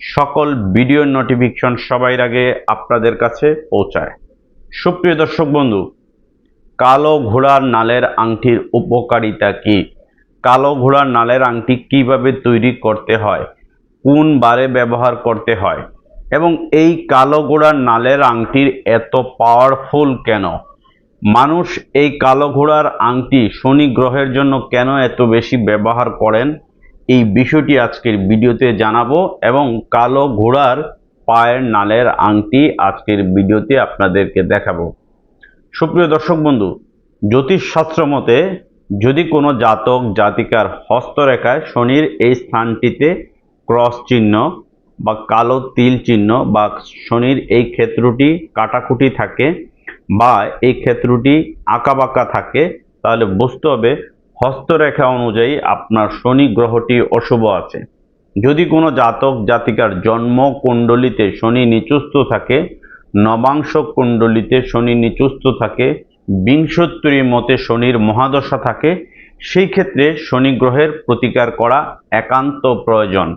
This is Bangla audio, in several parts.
সকল ভিডিওর নোটিফিকেশন সবার আগে আপনাদের কাছে পৌঁছায়। সুপ্রিয় দর্শক বন্ধু, কালো ঘোড়ার নালের আংটির উপকারিতা কি? কালো ঘোড়ার নালের আংটি কীভাবে তৈরি করতে হয়? কোন বারে ব্যবহার করতে হয়? এবং এই কালো ঘোড়ার নালের আংটির এত পাওয়ারফুল কেন? মানুষ এই কালো ঘোড়ার আংটি শনি গ্রহের জন্য কেন এত বেশি ব্যবহার করেন? এই বিষয়টি আজকের ভিডিওতে জানাব এবং কালো ঘোড়ার পায়ের নালের আংটি আজকের ভিডিওতে আপনাদেরকে দেখাবো। সুপ্রিয় দর্শক বন্ধু, জ্যোতিষশাস্ত্র মতে যদি কোনো জাতক, জাতিকার হস্তরেখায় শনির এই স্থানটিতে ক্রস চিহ্ন বা কালো তিল চিহ্ন বা শনির এই ক্ষেত্রটি কাটাকুটি থাকে বা এই ক্ষেত্রটি আঁকাবাঁকা থাকে, তাহলে বুঝতে হবে হস্তরেখা অনুযায়ী আপনার শনি গ্রহটি অশুভ আছে। যদি কোনো জাতক জাতিকার জন্ম কুণ্ডলিতে শনি নিচুস্থ থাকে, নবাংশ কুণ্ডলিতে শনি নিচুস্থ থাকে, বিংশোত্তরী মতে শনির মহাদশা থাকে, সেই ক্ষেত্রে শনি গ্রহের প্রতিকার করা একান্ত প্রয়োজন।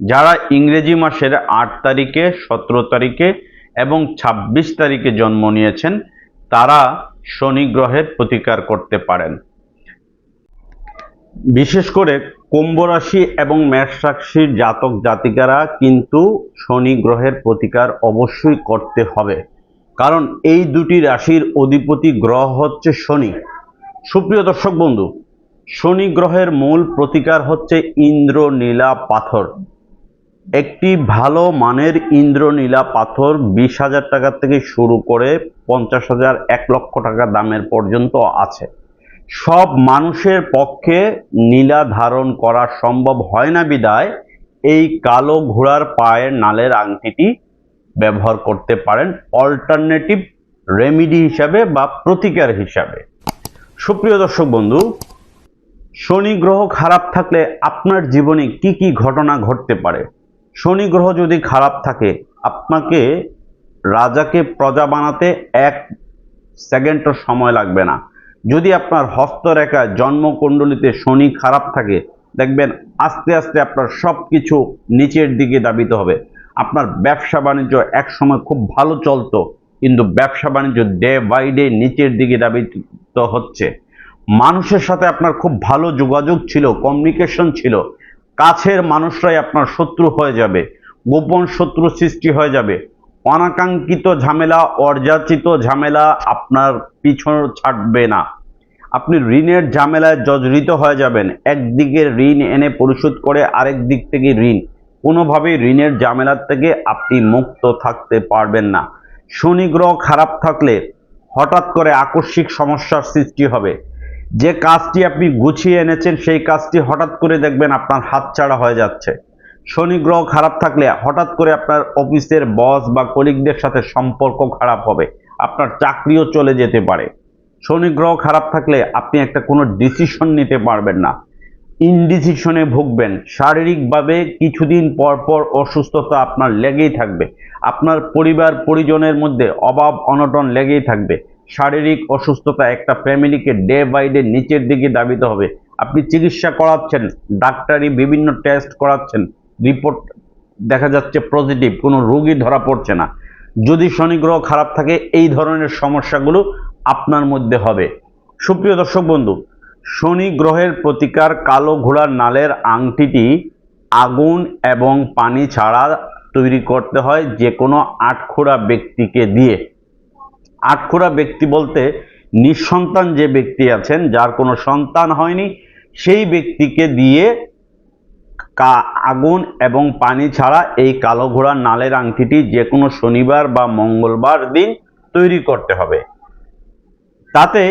যারা ইংরেজি মাসের আট তারিখে, সতেরো তারিখে এবং ২৬ তারিখে জন্ম নিয়েছেন, তারা শনি গ্রহের প্রতিকার করতে পারেন। বিশেষ করে কুম্ভ রাশি এবং মেষ রাশির জাতক জাতিকারা কিন্তু শনি গ্রহের প্রতিকার অবশ্যই করতে হবে। কারণ এই দুটি রাশির অধিপতি গ্রহ হচ্ছে শনি। সুপ্রিয় দর্শক বন্ধু, শনি গ্রহের মূল প্রতিকার হচ্ছে ইন্দ্রনীলা পাথর। একটি ভালো মানের ইন্দ্রনীলা পাথর বিশ হাজার টাকা থেকে শুরু করে পঞ্চাশ হাজার এক লক্ষ টাকা দামের পর্যন্ত আছে। সব মানুষের পক্ষে নীলা ধারণ করা সম্ভব হয় না বিদায়। এই কালো ঘোড়ার পায়ের নালের আংটিটি ব্যবহার করতে পারেন অল্টারনেটিভ রেমিডি হিসাবে বা প্রতিকার হিসাবে। সুপ্রিয় দর্শক বন্ধু, শনি গ্রহ খারাপ থাকলে আপনার জীবনে কি কি ঘটনা ঘটতে পারে? শনি গ্রহ যদি খারাপ থাকে, আপনাকে রাজাকে প্রজা বানাতে এক সেকেন্ডও সময় লাগবে না। যদি আপনার হস্তরেখা জন্মকুণ্ডলিতে শনি খারাপ থাকে, দেখবেন আস্তে আস্তে আপনার সব কিছু নিচের দিকে দাবিত হবে। আপনার ব্যবসা বাণিজ্য এক সময় খুব ভালো চলতো, কিন্তু ব্যবসা বাণিজ্য ডে বাই ডে নিচের দিকে দাবিত হচ্ছে। মানুষের সাথে আপনার খুব ভালো যোগাযোগ ছিল কমিউনিকেশন ছিল। কাছের মানুষরাই আপনার শত্রু হয়ে যাবে, গোপন শত্রু সৃষ্টি হয়ে যাবে। অনাকাঙ্ক্ষিত ঝামেলা অর্যাচিত ঝামেলা আপনার পিছন ছাড়বে না। আপনি ঋণের ঝামেলায় জর্জরিত হয়ে যাবেন। একদিকে ঋণ এনে পরিশোধ করে আরেক দিক থেকে ঋণ। কোনোভাবেই ঋণের ঝামেলার থেকে আপনি মুক্ত থাকতে পারবেন না। শনি গ্রহ খারাপ থাকলে হঠাৎ করে আকস্মিক সমস্যার সৃষ্টি হবে। যে কাজটি আপনি গুছিয়ে এনেছেন, সেই কাজটি হঠাৎ করে দেখবেন আপনার হাতছাড়া হয়ে যাচ্ছে। শনি গ্রহ খারাপ থাকলে হঠাৎ করে আপনার অফিসের বস বা কলিগদের সাথে সম্পর্ক খারাপ হবে, আপনার চাকরিও চলে যেতে পারে। শনি গ্রহ খারাপ থাকলে আপনি একটা কোনো ডিসিশন নিতে পারবেন না। ইনডিসিশনে ভুগবেন। শারীরিকভাবে কিছুদিন পর পর অসুস্থতা আপনার লেগেই থাকবে। আপনার পরিবার পরিজনের মধ্যে অভাব অনটন লেগেই থাকবে। শারীরিক অসুস্থতা একটা ফ্যামিলিকে ডে বাই ডে নিচের দিকে দাবিতে হবে। আপনি চিকিৎসা করাচ্ছেন, ডাক্তারি বিভিন্ন টেস্ট করাচ্ছেন রিপোর্ট দেখা যাচ্ছে পজিটিভ, কোনো রোগী ধরা পড়ছে না। যদি শনি গ্রহ খারাপ থাকে, এই ধরনের সমস্যাগুলো আপনার মধ্যে হবে। সুপ্রিয় দর্শক বন্ধু, শনি গ্রহের প্রতিকার কালো ঘোড়ার নালের আংটিটি আগুন এবং পানি ছাড়া তৈরি করতে হয় যে কোনো আটখোড়া ব্যক্তিকে দিয়ে। আটখোড়া ব্যক্তি বলতে নিঃসন্তান যে ব্যক্তি আছেন, যার কোনো সন্তান হয়নি, সেই ব্যক্তিকে দিয়ে কা আগুন এবং পানি ছাড়া এই কালো ঘোড়ার নালের আংটিটি যে কোনো শনিবার বা মঙ্গলবার দিন তৈরি করতে হবে। তাতে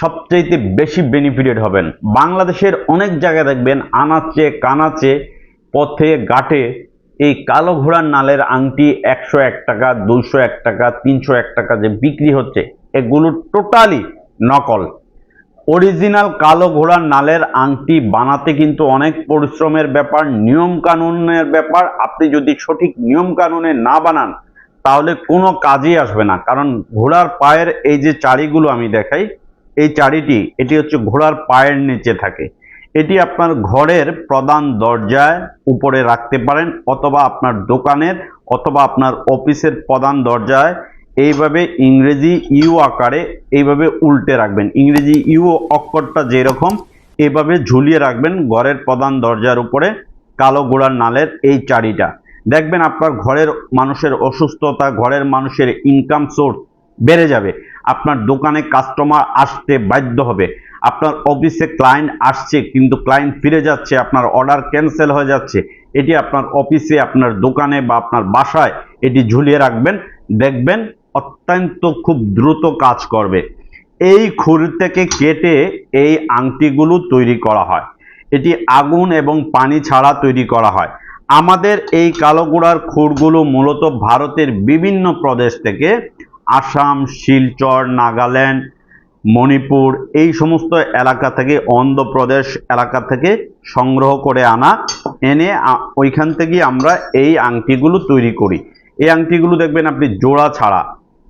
সবচাইতে বেশি বেনিফিটেড হবেন। বাংলাদেশের অনেক জায়গায় দেখবেন আনাচে, কানাচে, পথে, ঘাটে এই কালো ঘোড়ার নালের আংটি একশো এক টাকা, দুইশো এক টাকা, তিনশো এক টাকা যে বিক্রি হচ্ছে, এগুলো টোটালি নকল। অরিজিনাল কালো ঘোড়ার নালের আংটি বানাতে কিন্তু অনেক পরিশ্রমের ব্যাপার নিয়ম কানুনের ব্যাপার। আপনি যদি সঠিক নিয়ম কানুনে না বানান, তাহলে কোনো কাজই আসবে না। কারণ ঘোড়ার পায়ের এই যে চাড়িগুলো আমি দেখাই, এই চাড়িটি, এটি হচ্ছে ঘোড়ার পায়ের নিচে থাকে। এটি আপনার ঘরের প্রধান দরজায় উপরে রাখতে পারেন, অথবা আপনার দোকানের, অথবা আপনার অফিসের প্রধান দরজায়। এইভাবে ইংরেজি ইউ আকারে এইভাবে উল্টে রাখবেন। ইংরেজি ইউ অক্ষরটা যেরকম, এভাবে ঝুলিয়ে রাখবেন ঘরের প্রধান দরজার উপরে, কালো গোড়ার নালের এই চারিটা দেখবেন আপনার ঘরের মানুষের অসুস্থতা, ঘরের মানুষের ইনকাম সোর্স বেড়ে যাবে। আপনার দোকানে কাস্টমার আসতে বাধ্য হবে। আপনার অফিসে ক্লায়েন্ট আসছে, কিন্তু ক্লায়েন্ট ফিরে যাচ্ছে, আপনার অর্ডার ক্যান্সেল হয়ে যাচ্ছে। এটি আপনার অফিসে, আপনার দোকানে বা আপনার বাসায় এটি ঝুলিয়ে রাখবেন। দেখবেন অত্যন্ত খুব দ্রুত কাজ করবে। এই খুর থেকে কেটে এই আংটিগুলো তৈরি করা হয়। এটি আগুন এবং পানি ছাড়া তৈরি করা হয়। আমাদের এই কালো গুড়ার খুরগুলো মূলত ভারতের বিভিন্ন প্রদেশ থেকে আসাম, শিলচর, নাগাল্যান্ড, মণিপুর এই সমস্ত এলাকা থেকে, অন্ধ্রপ্রদেশ এলাকা থেকে সংগ্রহ করে আনা, এনে ওইখান থেকেই আমরা এই আংটিগুলো তৈরি করি। এই আংটিগুলো দেখবেন আপনি জোড়া ছাড়া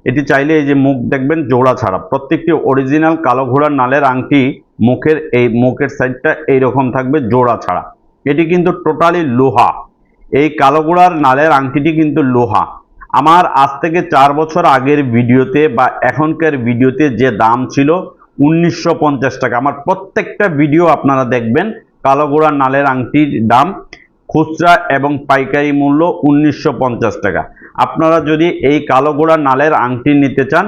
এটি চাইলে এই যে মুখ দেখবেন, জোড়া ছাড়া। প্রত্যেকটি অরিজিনাল কালো ঘোড়ার নালের আংটি মুখের এই মুখের সাইডটা এইরকম থাকবে, জোড়া ছাড়া। এটি কিন্তু টোটালি লোহা। এই কালো ঘোড়ার নালের আংটিটি কিন্তু লোহা। আমার আজ থেকে চার বছর আগের ভিডিওতে বা এখনকার ভিডিওতে যে দাম ছিল উনিশশো পঞ্চাশ টাকা। আমার প্রত্যেকটা ভিডিও আপনারা দেখবেন, কালো গোড়ার নালের আংটির দাম। খুচরা এবং পাইকারি মূল্য উনিশশো পঞ্চাশ টাকা। আপনারা যদি এই কালো গোড়ার নালের আংটি নিতে চান,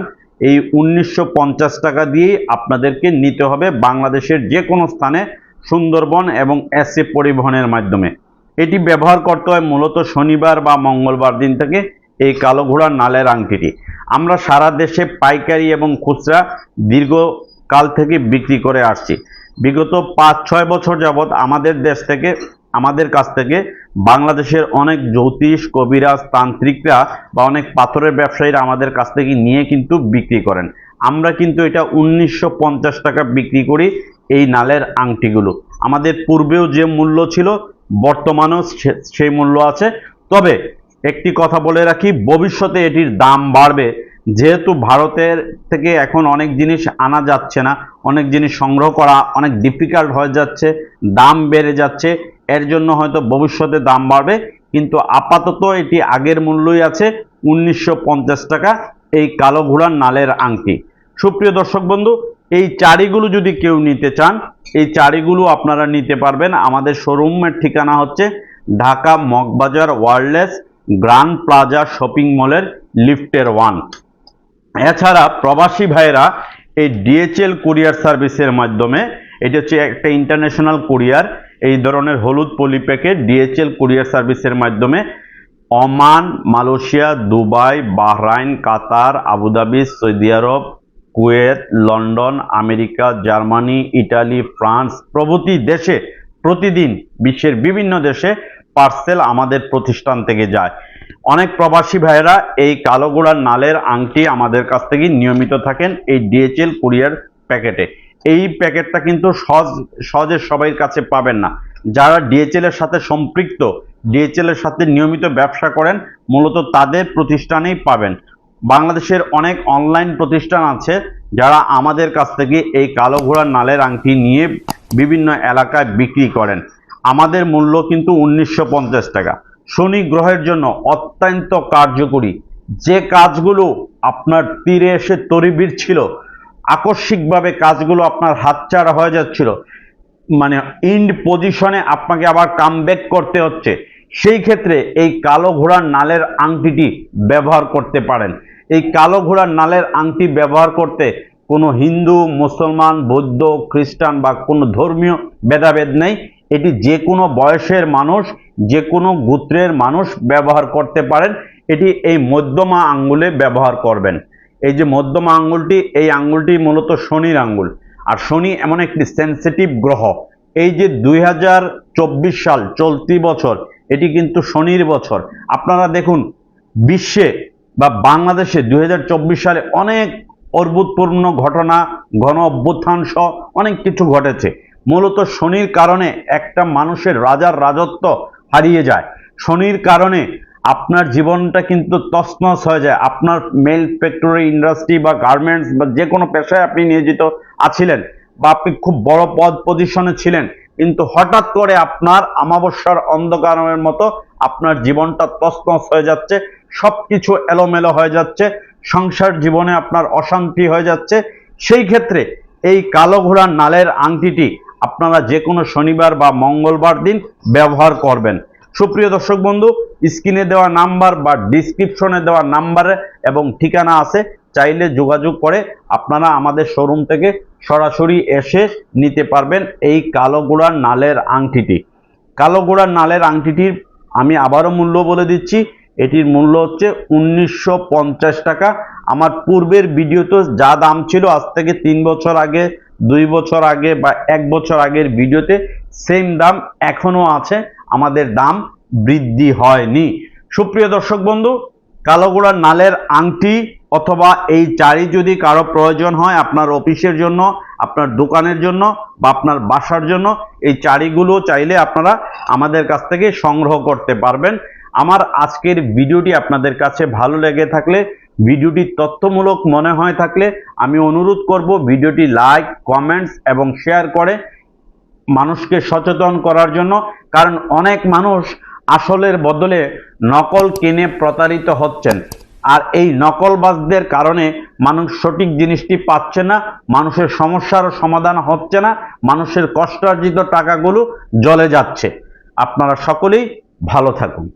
এই উনিশশো পঞ্চাশ টাকা দিয়েই আপনাদেরকে নিতে হবে বাংলাদেশের যে কোনো স্থানে সুন্দরবন এবং এসএ পরিবহনের মাধ্যমে। এটি ব্যবহার করতে হয় মূলত শনিবার বা মঙ্গলবার দিন থেকে এই কালো ঘোড়ার নালের আংটিটি। আমরা সারা দেশে পাইকারি এবং খুচরা দীর্ঘকাল থেকে বিক্রি করে আসছি। বিগত পাঁচ ছয় বছর যাবৎ আমাদের দেশ থেকে আমাদের কাছ থেকে বাংলাদেশের অনেক জ্যোতিষ, কবিরাজ, তান্ত্রিকরা বা অনেক পাথরের ব্যবসায়ীরা আমাদের কাছ থেকে নিয়ে কিন্তু বিক্রি করেন। আমরা কিন্তু এটা উনিশশো পঞ্চাশ টাকা বিক্রি করি এই নালের আংটিগুলো। আমাদের পূর্বেও যে মূল্য ছিল, বর্তমানেও সেই মূল্য আছে। তবে একটি কথা বলে রাখি, ভবিষ্যতে এটির দাম বাড়বে। যেহেতু ভারতের থেকে এখন অনেক জিনিস আনা যাচ্ছে না, অনেক জিনিস সংগ্রহ করা অনেক ডিফিকাল্ট হয়ে যাচ্ছে, দাম বেড়ে যাচ্ছে এর জন্য হয়তো ভবিষ্যতে দাম বাড়বে, কিন্তু আপাতত এটি আগের মূল্যই আছে উনিশশো পঞ্চাশ টাকা এই কালো ঘোড়ার নালের আংটি। সুপ্রিয় দর্শক বন্ধু, এই চারিগুলো যদি কেউ নিতে চান, এই চারিগুলো আপনারা নিতে পারবেন। আমাদের শোরুমের ঠিকানা হচ্ছে Dhaka Moghbazar wireless grand plaza shopping মলের লিফটের ওয়ান। এছাড়া প্রবাসী ভাইয়েরা এই ডিএচএল কুরিয়ার সার্ভিসের মাধ্যমে, এটি হচ্ছে একটা ইন্টারন্যাশনাল কুরিয়ার এই ধরনের হলুদ পলি প্যাকেট ডিএচএল কুরিয়ার সার্ভিসের মাধ্যমে Oman, Malaysia, Dubai, Bahrain, Qatar, Abu Dhabi, Saudi আরব, Kuwait, London, America, Germany, Italy, France প্রভৃতি দেশে প্রতিদিন বিশ্বের বিভিন্ন দেশে পার্সেল আমাদের প্রতিষ্ঠান থেকে যায়। অনেক প্রবাসী ভাইয়েরা এই কালো গোড়ার নালের আংটি আমাদের কাছ থেকে নিয়মিত থাকেন এই ডিএচএল কুরিয়ার প্যাকেটে। এই প্যাকেটটা কিন্তু সহজ, সহজে সবাই কাছে পাবেন না। যারা ডিএচএল এর সাথে সম্পৃক্ত ডিএচএল এর সাথে নিয়মিত ব্যবসা করেন, মূলত তাদের প্রতিষ্ঠানেই পাবেন। বাংলাদেশের অনেক অনলাইন প্রতিষ্ঠান আছে, যারা আমাদের কাছ থেকে এই কালো ঘোড়ার নালের আংটি নিয়ে বিভিন্ন এলাকায় বিক্রি করেন। আমাদের মূল্য কিন্তু উনিশশো পঞ্চাশ টাকা। শনি গ্রহের জন্য অত্যন্ত কার্যকরী। যে কাজগুলো আপনার তীরে এসে তরিবির ছিল আকস্মিকভাবে কাজগুলো আপনার হাতছাড়া হয়ে যাচ্ছিল। মানে ইন্ড পজিশনে আপনাকে আবার কামব্যাক করতে হচ্ছে। সেই ক্ষেত্রে এই কালো ঘোড়ার নালের আংটিটি ব্যবহার করতে পারেন। এই কালো ঘোড়ার নালের আংটি ব্যবহার করতে কোনো হিন্দু, মুসলমান, বৌদ্ধ, খ্রিস্টান বা কোনো ধর্মীয় ভেদাভেদ নেই। এটি যে কোনো বয়সের মানুষ, যে কোনো গোত্রের মানুষ ব্যবহার করতে পারেন। এটি এই মধ্যমা আঙ্গুলে ব্যবহার করবেন। এই যে মধ্যমা আঙ্গুলটি, এই আঙ্গুলটি মূলত শনির আঙ্গুল। আর শনি এমন একটি সেন্সিটিভ গ্রহ। এই যে দুই হাজার চব্বিশ সাল চলতি বছর, এটি কিন্তু শনির বছর। আপনারা দেখুন, বিশ্বে বা বাংলাদেশে দুই হাজার চব্বিশ সালে অনেক অর্বুদপূর্ণ ঘটনা, ঘন অভ্যুত্থান সহ অনেক কিছু ঘটেছে। মূলত শনির কারণে একটা মানুষের রাজার রাজত্ব হারিয়ে যায়। শনির কারণে আপনার জীবনটা কিন্তু তছনছ হয়ে যায়। আপনার মেল ফ্যাক্টরি ইন্ডাস্ট্রি বা গার্মেন্টস বা যে কোনো পেশায় আপনি নিয়োজিত আছিলেন বা আপনি খুব বড় পদ পজিশনে ছিলেন, কিন্তু হঠাৎ করে আপনার আমাবস্যার অন্ধকারের মতো আপনার জীবনটা তছনছ হয়ে যাচ্ছে সব কিছু এলোমেলো হয়ে যাচ্ছে, সংসার জীবনে আপনার অশান্তি হয়ে যাচ্ছে। সেই ক্ষেত্রে এই কালো ঘোড়ার নালের আংটিটি আপনারা যে কোনো শনিবার বা মঙ্গলবার দিন ব্যবহার করবেন। সুপ্রিয় দর্শক বন্ধু, স্ক্রিনে দেওয়া নাম্বার বা ডিসক্রিপশনে দেওয়া নাম্বারে এবং ঠিকানা আছে, চাইলে যোগাযোগ করে আপনারা আমাদের শোরুম থেকে সরাসরি এসে নিতে পারবেন এই কালো গোড়ার নালের আংটিটি। কালো গোড়ার নালের আংটিটির আমি আবারও মূল্য বলে দিচ্ছি, এটির মূল্য হচ্ছে উনিশশো পঞ্চাশ টাকা। আমার পূর্বের ভিডিওতে যা দাম ছিল আজ থেকে তিন বছর আগে, দুই বছর আগে বা এক বছর আগের ভিডিওতে সেম দাম এখনও আছে। আমাদের দাম বৃদ্ধি হয়নি। সুপ্রিয় দর্শক বন্ধু কালোগোড়ার নালের আংটি অথবা এই চারি যদি কারও প্রয়োজন হয় আপনার অফিসের জন্য, আপনার দোকানের জন্য বা আপনার বাসার জন্য, এই চারিগুলো চাইলে আপনারা আমাদের কাছ থেকে সংগ্রহ করতে পারবেন। আমার আজকের ভিডিওটি আপনাদের কাছে ভালো লেগে থাকলে, ভিডিওটি তথ্যমূলক মনে হয় থাকলে, আমি অনুরোধ করব ভিডিওটি লাইক, কমেন্টস এবং শেয়ার করে মানুষকে সচেতন করার জন্য, কারণ অনেক মানুষ আসলের বদলে নকল কিনে প্রতারিত হচ্ছেন। আর এই নকলবাজদের কারণে মানুষ সঠিক জিনিসটি পাচ্ছে না, মানুষের সমস্যারও সমাধান হচ্ছে না, মানুষের কষ্টার্জিত টাকাগুলো জলে যাচ্ছে। আপনারা সকলেই ভালো থাকুন।